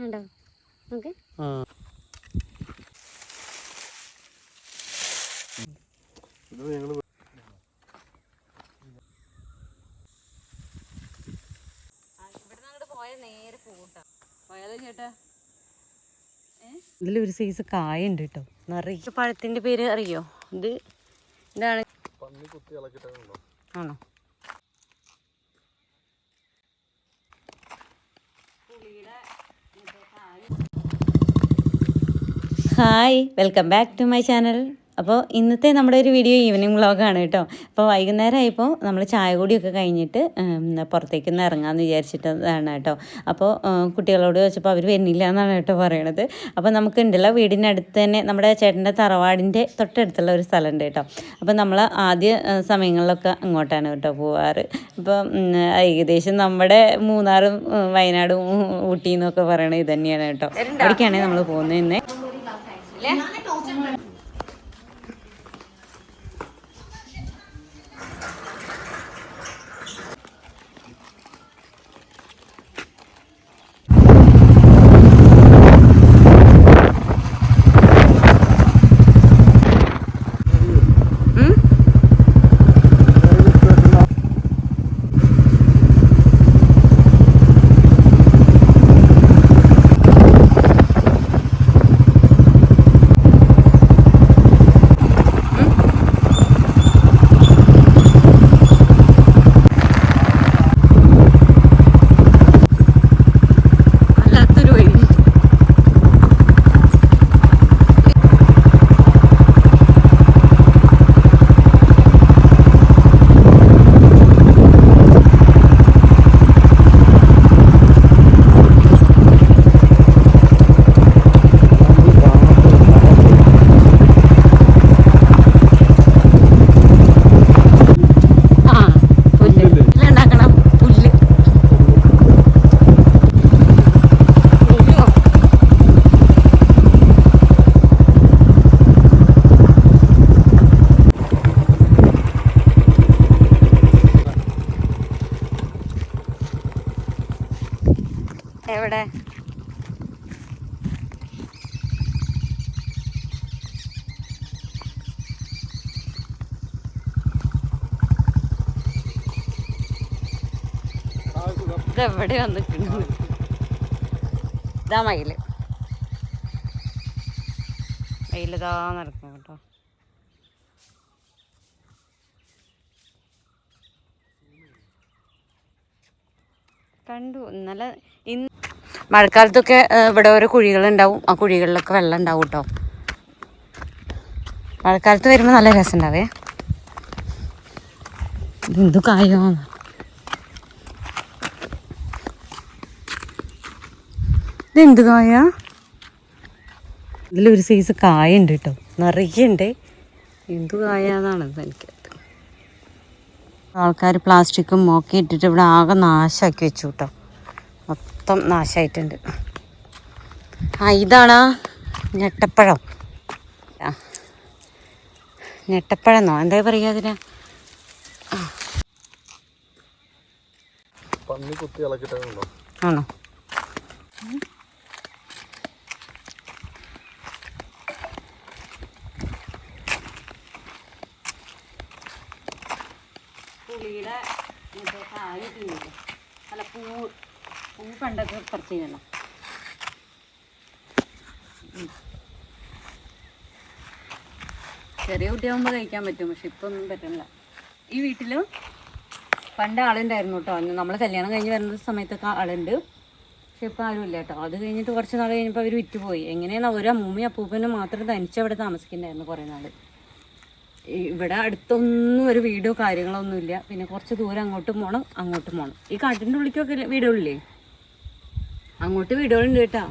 ഉണ്ടോ? നമുക്ക്? ഇതിലൊരു സൈസ് കായ ഉണ്ട് കേട്ടോ. നിറയെ. പഴത്തിന്റെ പേര് അറിയോ? ഇത് ഇതാണ്. ആണോ? Hi welcome back to my channel. അപ്പോൾ ഇന്നത്തെ നമ്മുടെ ഒരു വീഡിയോ ഈവനിങ് വ്ളോഗാണ് കേട്ടോ. അപ്പോൾ വൈകുന്നേരം ആയപ്പോൾ നമ്മൾ ചായ കൂടിയൊക്കെ കഴിഞ്ഞിട്ട് പുറത്തേക്കൊന്ന് ഇറങ്ങാമെന്ന് വിചാരിച്ചിട്ടതാണ് കേട്ടോ. അപ്പോൾ കുട്ടികളോട് ചോദിച്ചപ്പോൾ അവർ വരുന്നില്ല എന്നാണ് കേട്ടോ പറയണത്. അപ്പോൾ നമുക്ക് ഉണ്ടല്ലോ വീടിനടുത്ത് തന്നെ നമ്മുടെ ചേട്ടന്റെ തറവാടിന്റെ തൊട്ടടുത്തുള്ള ഒരു സ്ഥലമുണ്ട് കേട്ടോ. അപ്പോൾ നമ്മൾ ആദ്യ സമയങ്ങളിലൊക്കെ അങ്ങോട്ടാണ് കേട്ടോ പോവാറ്. അപ്പോൾ ഏകദേശം നമ്മുടെ മൂന്നാറും വയനാടും ഊട്ടി എന്നൊക്കെ പറയണത് ഇത് തന്നെയാണ് കേട്ടോ അവിടേക്കാണ് നമ്മൾ പോകുന്നത് ഇന്ന്. 来，拿那 nó! ഇതെവിടെ വന്നിട്ടുണ്ട്? ഇതാ മയിൽ. മയിലിതാ നടക്കും കേട്ടോ. കണ്ടു. ഇന്നലെ ഇന്ന് മഴക്കാലത്തൊക്കെ ഇവിടെ ഓരോ കുഴികളുണ്ടാവും. ആ കുഴികളിലൊക്കെ വെള്ളം ഉണ്ടാവും കേട്ടോ. മഴക്കാലത്ത് വരുമ്പോൾ നല്ല രസം ഉണ്ടാവേ എന്തു കായോ ഇതെന്ത് കായ? ഇതിലൊരു സൈസ് കായ ഉണ്ട് കേട്ടോ നിറയെ ഉണ്ട് എന്ത് കായാന്നാണ് എനിക്ക് ആൾക്കാർ പ്ലാസ്റ്റിക്കും മോക്കി ഇട്ടിട്ട് ഇവിടെ ആകെ നാശമാക്കി വെച്ചു കേട്ടോ മൊത്തം നാശമായിട്ടുണ്ട് ആ ഇതാണ് ഞെട്ടപ്പഴം. ആ ഞെട്ടപ്പഴന്നോ? എന്താ പറയുക അതിന്? പന്നി കുത്തി ഇളക്കിട്ടുണ്ടോ ആണോ? പുളിയുടെ മറ്റേ തിന്നില്ലേ അല്ല പൂ പൂ പണ്ടൊക്കെ പറിച്ച് ചെയ്യണം ചെറിയ കുട്ടിയാകുമ്പോൾ കഴിക്കാൻ പറ്റും പക്ഷെ ഇപ്പം ഒന്നും പറ്റണില്ല. ഈ വീട്ടിലും പണ്ട് ആളുണ്ടായിരുന്നു കേട്ടോ നമ്മൾ കല്യാണം കഴിഞ്ഞ് വരുന്ന സമയത്തൊക്കെ ആളുണ്ട്. പക്ഷെ ഇപ്പം ആരും ഇല്ല കേട്ടോ അത് കഴിഞ്ഞിട്ട് കുറച്ച് നാൾ കഴിഞ്ഞപ്പോൾ അവർ വിറ്റുപോയി. എങ്ങനെയാണ് ഒരു അമ്മൂമ്മയും അപ്പൂപ്പനും മാത്രം തനിച്ച് അവിടെ താമസിക്കുന്നുണ്ടായിരുന്നു കുറേ നാൾ ഇവിടെ അടുത്തൊന്നും ഒരു വീടോ കാര്യങ്ങളോ ഒന്നുമില്ല പിന്നെ കുറച്ച് ദൂരം അങ്ങോട്ടും പോകണം അങ്ങോട്ടും പോകണം ഈ കാട്ടിന്റെ ഉള്ളിക്കൊക്കെ വീടുകളില്ലേ? അങ്ങോട്ട് വീടുകളുണ്ട് കേട്ടോ.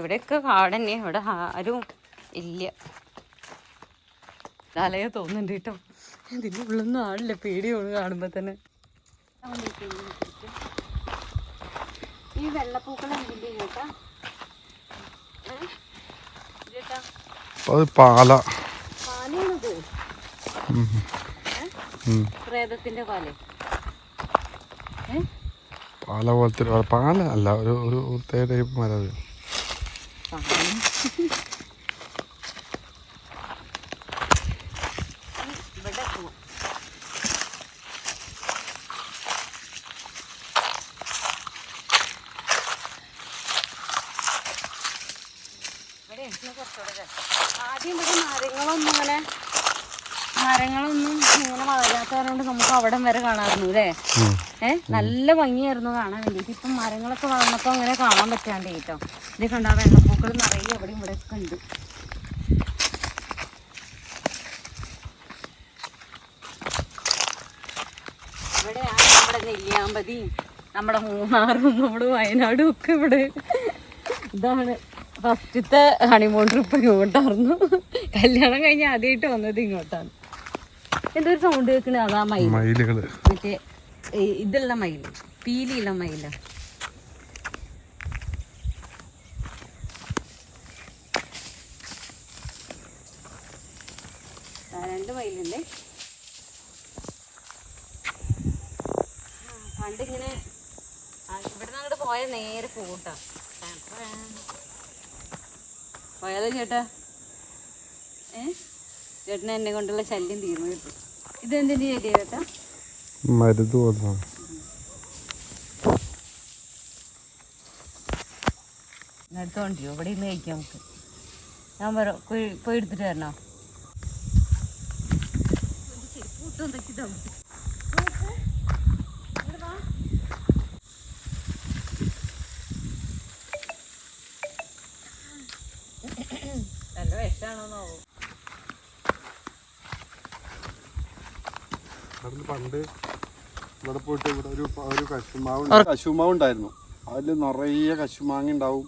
ഇവിടെയൊക്കെ കാട് തന്നെ ഇവിടെ ആരും ഇല്ല. തലയെ തോന്നുന്നുണ്ട് കേട്ടോ. ഇതിന്റെ ഉള്ളൊന്നും ആളില്ല. പേടിയാണ് കാണുമ്പോൾ തന്നെ. ഈ അത് പാല. പാല. പ്രേതത്തിന്റെ പാൽ. പോലത്തെ പാല അല്ല ഒരു ഒരു ടൈപ്പ് മരം അത് പാൽ. ഇവിടെ പോവാം. ഇവിടെ ഉണ്ട് കുറച്ചുകൂടെ രസം. ആദ്യം ഇവിടെ മരങ്ങളൊന്നും ഇങ്ങനെ മരങ്ങളൊന്നും ഇങ്ങനെ വളരാത്തതുകൊണ്ട് നമുക്ക് അവിടെ വരെ കാണാറുണ്ട് അല്ലേ? ഏഹ് നല്ല ഭംഗിയായിരുന്നു കാണാൻ വേണ്ടിയിട്ട്. ഇപ്പം മരങ്ങളൊക്കെ വളർന്നപ്പോൾ അങ്ങനെ കാണാൻ പറ്റാണ്ട് കേട്ടോ. ഇത് കണ്ട വെള്ളപ്പൂക്കൾ നിറയെ അവിടെ ഇവിടെ ഒക്കെ ഉണ്ട് ഇവിടെയാണ് നമ്മുടെ നെല്ലിയാമ്പതി നമ്മുടെ മൂന്നാറും നമ്മുടെ വയനാടും ഒക്കെ ഇവിടെ ഇതാണ്. ഫസ്റ്റത്തെ ഹണിമൂൺ ട്രിപ്പ് ഇങ്ങോട്ടായിരുന്നു. കല്യാണം കഴിഞ്ഞ് ആദ്യമായിട്ട് വന്നത് ഇങ്ങോട്ടാണ്. എന്തൊരു സൗണ്ട് കേൾക്കണ? അതാ മയിൽ. മയിലുകൾ. മറ്റേ ഇതുള്ള മയിൽ. പീലിയുള്ള മയില. രണ്ട് മയിലുണ്ട്. പണ്ടിങ്ങനെ ആ, ഇവിടുന്ന് അങ്ങോട്ട് പോയ നേരെ പോട്ടാ. പോയാലോ ചേട്ടാ? ഏ? ചേട്ടന് എന്നെ കൊണ്ടുള്ള ശല്യം തീർന്നു കിട്ടും. ഇതെന്തിന്റെ ചെടിയാ ചേട്ടാ? മരുത് പോലതാണ് എടുത്തോണ്ടിയോ ഇവിടെ ഇന്ന് കഴിക്കാം നമുക്ക്. ഞാൻ പറ പോയി പോയി എടുത്തിട്ട് വരണോ? നല്ല പണ്ട് ഇവിടെ പോയിട്ട് ഇവിടെ ഒരു ഒരു കശുമാവ് കശുമാവ് ഉണ്ടായിരുന്നു അതിൽ നിറയെ കശുമാങ്ങ ഉണ്ടാവും.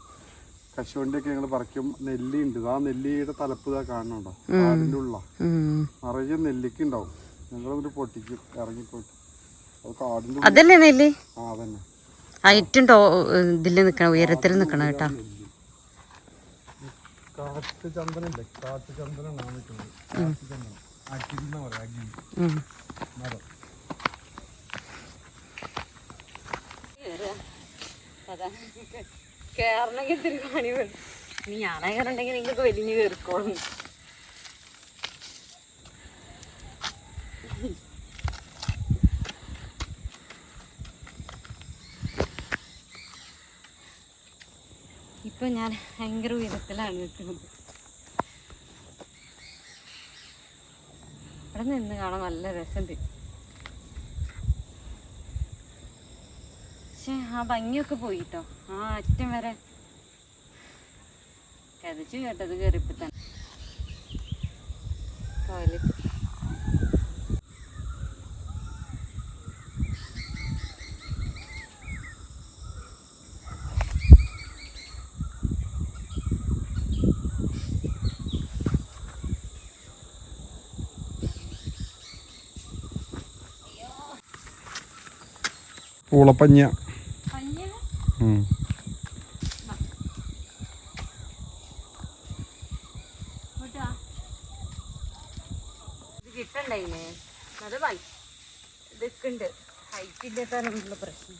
കശുവണ്ടിയൊക്കെ ഞങ്ങൾ പറിക്കും. നെല്ലി ഉണ്ട്. ആ നെല്ലിയുടെ തലപ്പ് ഇതാ കാണുന്നുണ്ടോ അതിന്റെ ഉള്ള നിറയെ നെല്ലിക്ക ഉണ്ടാവും. ഞങ്ങൾ ഒരു പൊട്ടിക്കും. ഇറങ്ങിപ്പോയിട്ട്. കാടിന്റെ അതല്ലേ നെല്ലി? ആ അതന്നെ. ഹൈറ്റും ഇതിൽ നിൽക്കണം ഉയരത്തിൽ നിൽക്കണം കേട്ടോ. കാട്ട് ചന്ദനല്ലേ? കാട്ട് ചന്ദനാണ് നിൽക്കുന്നത് കാട്ട് ചന്ദനം. കേറണമെങ്കിൽ ഇത്തിരി പണി വേണം ഇനി ഞാനാ കയറുണ്ടെങ്കിൽ നിങ്ങൾക്ക് വലിഞ്ഞ് കയറിക്കോളും ഇപ്പൊ ഞാൻ ഭയങ്കര ഉയരത്തിലാണ് നിൽക്കുന്നത്. ഇവിടെ നിന്ന് കാണാൻ നല്ല രസമുണ്ട്. പക്ഷെ ആ ഭംഗിയൊക്കെ പോയി കേട്ടോ ആ അറ്റം വരെ. കഥച്ചു കേട്ടത് കയറിയപ്പോ തന്നെ. പൂളപ്പഞ്ഞ കിട്ടണ്ടായില്ലേ? അത് വൈ ഇതൊക്കെ ഉണ്ട് ഹൈറ്റ് ഇല്ലാത്തതിനുള്ള പ്രശ്നം.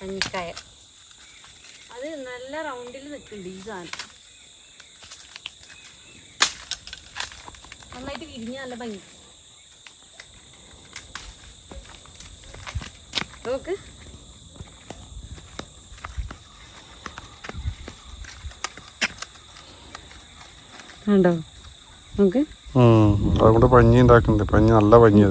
കഞ്ഞിക്കായ. അത് നല്ല റൗണ്ടിൽ നിൽക്കുന്നുണ്ട് ഈ സാധനം. നന്നായിട്ട് വിരിഞ്ഞ നല്ല ഭംഗി. നോക്ക്. ഉണ്ടോ നോക്ക്. ഉം. അതുകൊണ്ട് പഞ്ഞി ഉണ്ടാക്കുന്നുണ്ട് പഞ്ഞി നല്ല പഞ്ഞി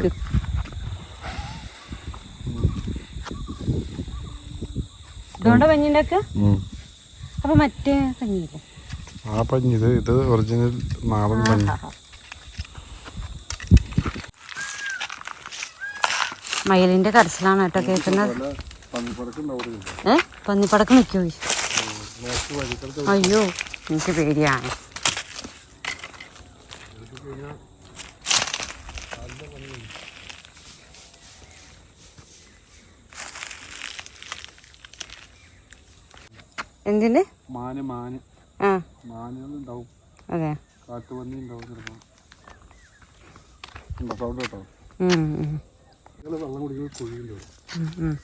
അപ്പൊ മറ്റേ പഞ്ഞിയില്ലേ ആ പഞ്ഞി ഇത് ഇത് ഒറിജിനൽ നാടൻ പഞ്ഞി. മയിലിന്റെ കരച്ചിലാണ് കേട്ടോ കേൾക്കുന്നത്. ഏ? പന്നിപ്പടക്ക് നിൽക്കോ അയ്യോ എനിക്ക് പേടിയാണ്. എന്തിന്? മാന് മാന്. ആ. മാനുകളുണ്ടാവും. അതെ. കാട്ടുപന്നി ഉണ്ടാവും ചിലപ്പോൾ കേട്ടോ? വെള്ളം കുടിക്കുന്ന ഉം.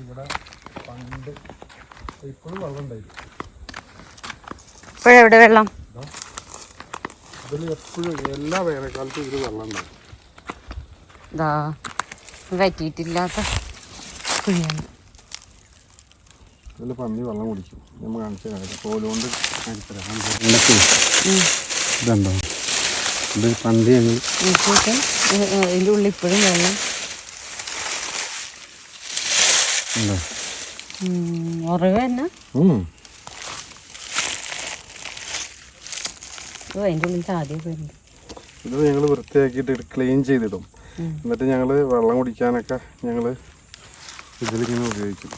ഇവിടെ പണ്ട് ഇപ്പോഴും വെള്ളം ഉണ്ടായിരുന്നു ഇപ്പോഴെവിടെ വെള്ളം? ഇതിൽ എപ്പോഴും എല്ലാ വേനൽക്കാലത്തും ഇതിൽ വെള്ളം ഉണ്ടാവും. ഇതാ. വറ്റിയിട്ടില്ലാത്ത കുഴിയാണ് ഇതിൽ പന്നി വെള്ളം കുടിക്കും. നമ്മൾ കാണിച്ചു തരാം. കോലുകൊണ്ട് കാണിച്ചു തരാം ഇതുണ്ടോ? ഇത് പന്തി ഇതിന്റെ ഉള്ളിൽ ഇപ്പോഴും വെള്ളം. ഉറവ് തന്നെ അതിന്റെ ഉള്ളിൽ ആദ്യം വരുന്നുണ്ട് ഇത് ഞങ്ങൾ വൃത്തിയാക്കിയിട്ട് ക്ലീൻ ചെയ്തിടും. എന്നിട്ട് ഞങ്ങൾ വെള്ളം കുടിക്കാനൊക്കെ ഞങ്ങൾ ഇതിലിങ്ങനെ ഉപയോഗിക്കും.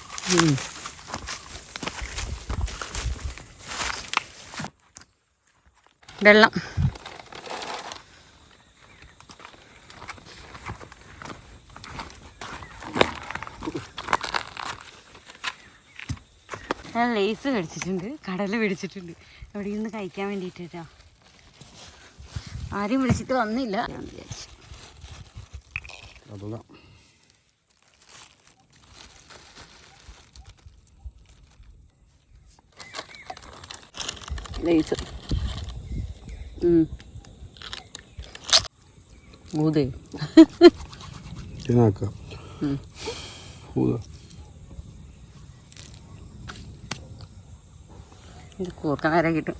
വെള്ളം. ഞാൻ ലേസ് കടിച്ചിട്ടുണ്ട്. കടല പിടിച്ചിട്ടുണ്ട്. അവിടെ ഇരുന്ന് കഴിക്കാൻ വേണ്ടിയിട്ടാ. ആരും വിളിച്ചിട്ട് വന്നില്ല. ഞാൻ വിചാരിച്ചു ലേസ് ഊതേ. ഇത് കൂർക്കം വരെ കിട്ടും.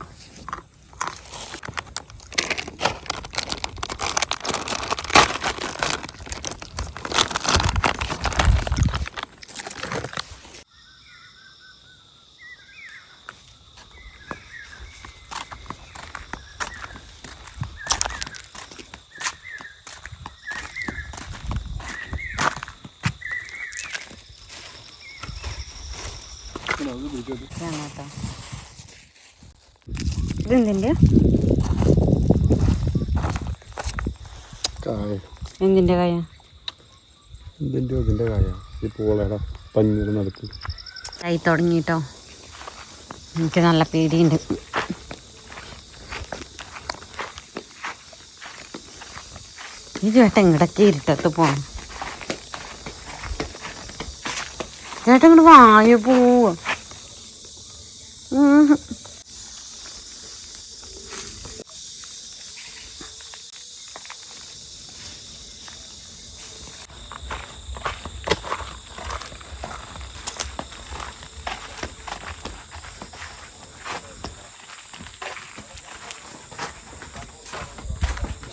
ഇതെന്തിന്റെ? എന്തിന്റെ കായ? ഇതിന്റെ ഇതിന്റെ കായ? ഈ പൂളയുടെ നടത്ത് കൈ തുടങ്ങിട്ടോ. എനിക്ക് നല്ല പേടിയുണ്ട്. ഈ ചേട്ടൻ ഇങ്ങടൊക്കെ ഇരുട്ടത്ത് പോണം. ചേട്ടൻ ഇങ്ങോട്ട് വായ പോവ.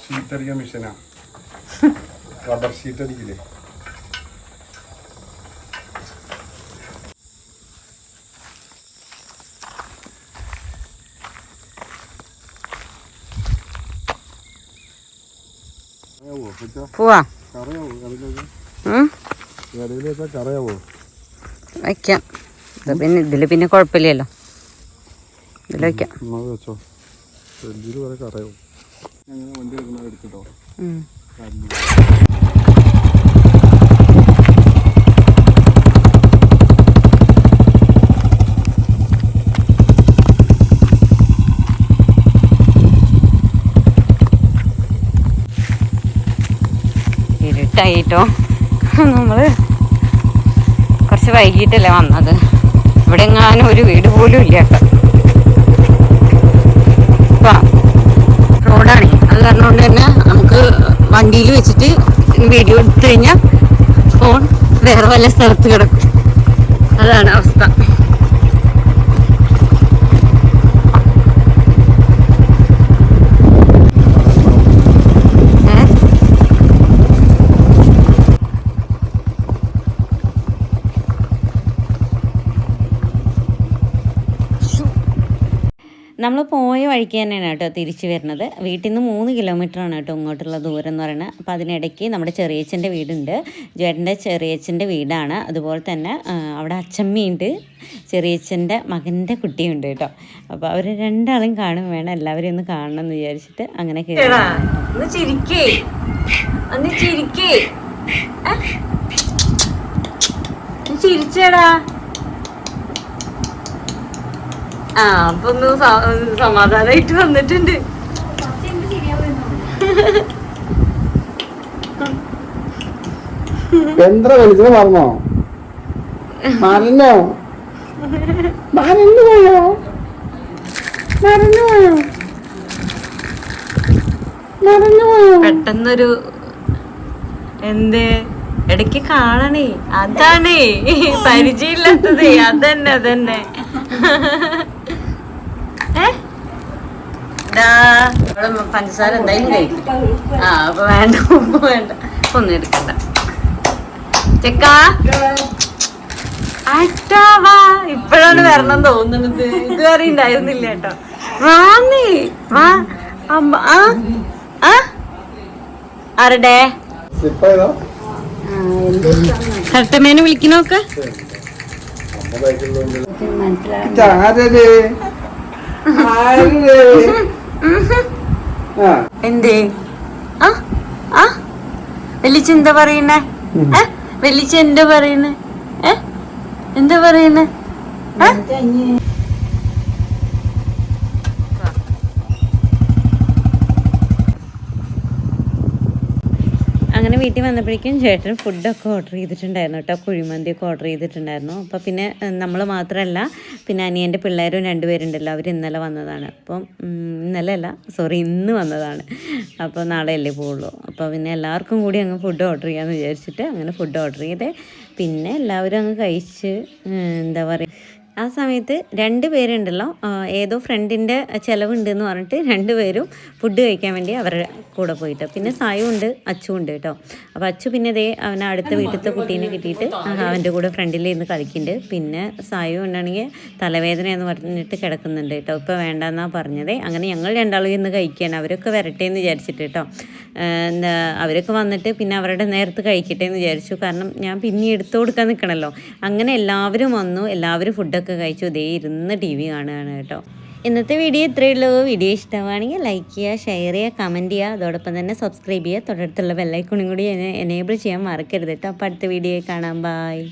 ഷീറ്റ് അടിക്കാൻ മെഷീനാ റബ്ബർ ഷീറ്റ് അടിക്കില്ലേ? പോവാ. വയ്ക്കാം ഇത് പിന്നെ ഇതിൽ പിന്നെ കുഴപ്പമില്ലല്ലോ. ഇതിൽ വയ്ക്കാം വണ്ടി എടുക്കുന്നത് എടുത്തിട്ടോ. ഉം. കേട്ടോ നമ്മൾ കുറച്ച് വൈകിട്ടല്ലേ വന്നത്. ഇവിടെ എങ്ങാനും ഒരു വീട് പോലും ഇല്ല കേട്ടോ. റോഡാണ്. അത് കാരണം തന്നെ നമുക്ക് വണ്ടിയിൽ വെച്ചിട്ട് വീഡിയോ എടുത്തു കഴിഞ്ഞാൽ ഫോൺ വേറെ വല്ല സ്ഥലത്ത് കിടക്കും. അതാണ് അവസ്ഥ ഏ? നമ്മൾ പോയ വഴിക്ക് തന്നെയാണ് കേട്ടോ തിരിച്ചു വരുന്നത്. വീട്ടിൽ നിന്ന് മൂന്ന് കിലോമീറ്റർ ആണ് കേട്ടോ ഇങ്ങോട്ടുള്ള ദൂരം എന്ന് പറയുന്നത്. അപ്പോൾ അതിനിടയ്ക്ക് നമ്മുടെ ചെറിയച്ഛന്റെ വീടുണ്ട്. ചേട്ടന്റെ ചെറിയച്ഛന്റെ വീടാണ്. അതുപോലെ തന്നെ അവിടെ അച്ചമ്മയുണ്ട് ചെറിയച്ഛന്റെ മകന്റെ കുട്ടിയുണ്ട് കേട്ടോ. അപ്പോൾ അവർ രണ്ടാളും കാണും വേണം. എല്ലാവരും ഒന്ന് കാണണം എന്ന് വിചാരിച്ചിട്ട് അങ്ങനെ ചിരിക്കേ. ചിരിക്കേ. ചിരിച്ചടാ. ആ അപ്പൊ ഒന്ന് സ- സമാധാനായിട്ട് വന്നിട്ടുണ്ട്. യന്ത്ര വലിച്ചത് പറഞ്ഞോ? മറന്നോ മറന്നു പോയോ? മറന്നു പോയോ? മറന്നു പോയോ? പെട്ടെന്നൊരു എന്തേ? ഇടയ്ക്ക് കാണണേ. അതാണേ. പരിചയമില്ലാത്തതേ. അതന്നെ അതന്നെ? പഞ്ചസാര എന്തായാലും കഴിക്കും. ആ അപ്പൊ വേണ്ട ഉപ്പ് വേണ്ട. ഒന്നും എടുക്കണ്ട. ചെക്കാ. അട്ടാവാ ഇപ്പോഴാണ് വരണം തോന്നുന്നത്. ഇതുവരെ ഉണ്ടായിരുന്നില്ല കേട്ടോ. വാങ്ങി വാ. അമ്മ ആ ആ. ആരുടെ? കട്ടമേനെ വിളിക്കണോക്ക് ആ എന്തേ? ആ ആ. വെല്ലിച്ച എന്താ പറയുന്നേ? വെല്ലിച്ച എന്താ പറയുന്നേ? ഏ? എന്താ പറയുന്നേ? വീട്ടിൽ വന്നപ്പോഴേക്കും ചേട്ടൻ ഫുഡൊക്കെ ഓർഡർ ചെയ്തിട്ടുണ്ടായിരുന്നു കേട്ടോ. കുഴിമന്തിയൊക്കെ ഓർഡർ ചെയ്തിട്ടുണ്ടായിരുന്നു. അപ്പോൾ പിന്നെ നമ്മൾ മാത്രമല്ല പിന്നെ അനിയന്റെ പിള്ളേരും രണ്ടുപേരുണ്ടല്ലോ. അവർ ഇന്നലെ വന്നതാണ്. അപ്പം ഇന്നലെ അല്ല സോറി ഇന്ന് വന്നതാണ്. അപ്പോൾ നാളെ അല്ലേ പോവുള്ളൂ. അപ്പോൾ പിന്നെ എല്ലാവർക്കും കൂടി അങ്ങ് ഫുഡ് ഓർഡർ ചെയ്യാമെന്ന് വിചാരിച്ചിട്ട് അങ്ങനെ ഫുഡ് ഓർഡർ ചെയ്തേ പിന്നെ എല്ലാവരും അങ്ങ് കഴിച്ച് എന്താ പറയുക ആ സമയത്ത് രണ്ട് പേരുണ്ടല്ലോ. ഏതോ ഫ്രണ്ടിന്റെ ചിലവുണ്ട് എന്ന് പറഞ്ഞിട്ട് രണ്ടുപേരും ഫുഡ് കഴിക്കാൻ വേണ്ടി അവരുടെ കൂടെ പോയിട്ട്. പിന്നെ സായും ഉണ്ട് അച്ചു ഉണ്ട് കേട്ടോ. അപ്പോൾ അച്ചു പിന്നെ ദേ അവനെ അടുത്ത വീട്ടിലത്തെ കുട്ടീനെ കിട്ടിയിട്ട് അവന്റെ കൂടെ ഫ്രണ്ടിൽ ഇരുന്ന് കളിക്കുന്നുണ്ട്. പിന്നെ സായു ഉണ്ടാണെങ്കിൽ തലവേദന എന്ന് പറഞ്ഞിട്ട് കിടക്കുന്നുണ്ട് കേട്ടോ. ഇപ്പോൾ വേണ്ടെന്നാണ് പറഞ്ഞത്. അങ്ങനെ ഞങ്ങൾ രണ്ടാളും ഇന്ന് കഴിക്കുകയാണ്. അവരൊക്കെ വരട്ടെ എന്ന് വിചാരിച്ചിട്ട് കേട്ടോ. എന്താ അവരൊക്കെ വന്നിട്ട് പിന്നെ അവരുടെ നേരത്ത് കഴിക്കട്ടെ എന്ന് വിചാരിച്ചു. കാരണം ഞാൻ പിന്നെ എടുത്തു കൊടുക്കാൻ നിൽക്കണമല്ലോ അങ്ങനെ എല്ലാവരും വന്നു. എല്ലാവരും ഫുഡൊക്കെ കഴിച്ചു. ദേ ഇരുന്ന് ടി വി കാണുകയാണ് കേട്ടോ. ഇന്നത്തെ വീഡിയോ ഇത്രയേ ഉള്ളൂ. വീഡിയോ ഇഷ്ടമാണെങ്കിൽ ലൈക്ക് ചെയ്യുക ഷെയർ ചെയ്യുക കമന്റ് ചെയ്യുക. അതോടൊപ്പം തന്നെ സബ്സ്ക്രൈബ് ചെയ്യുക. തൊട്ടടുത്തുള്ള ബെല്ലൈക്കണും കൂടി എനേബിൾ ചെയ്യാൻ മറക്കരുത് കേട്ടോ. അപ്പോൾ അടുത്ത വീഡിയോ കാണാം. ബായ്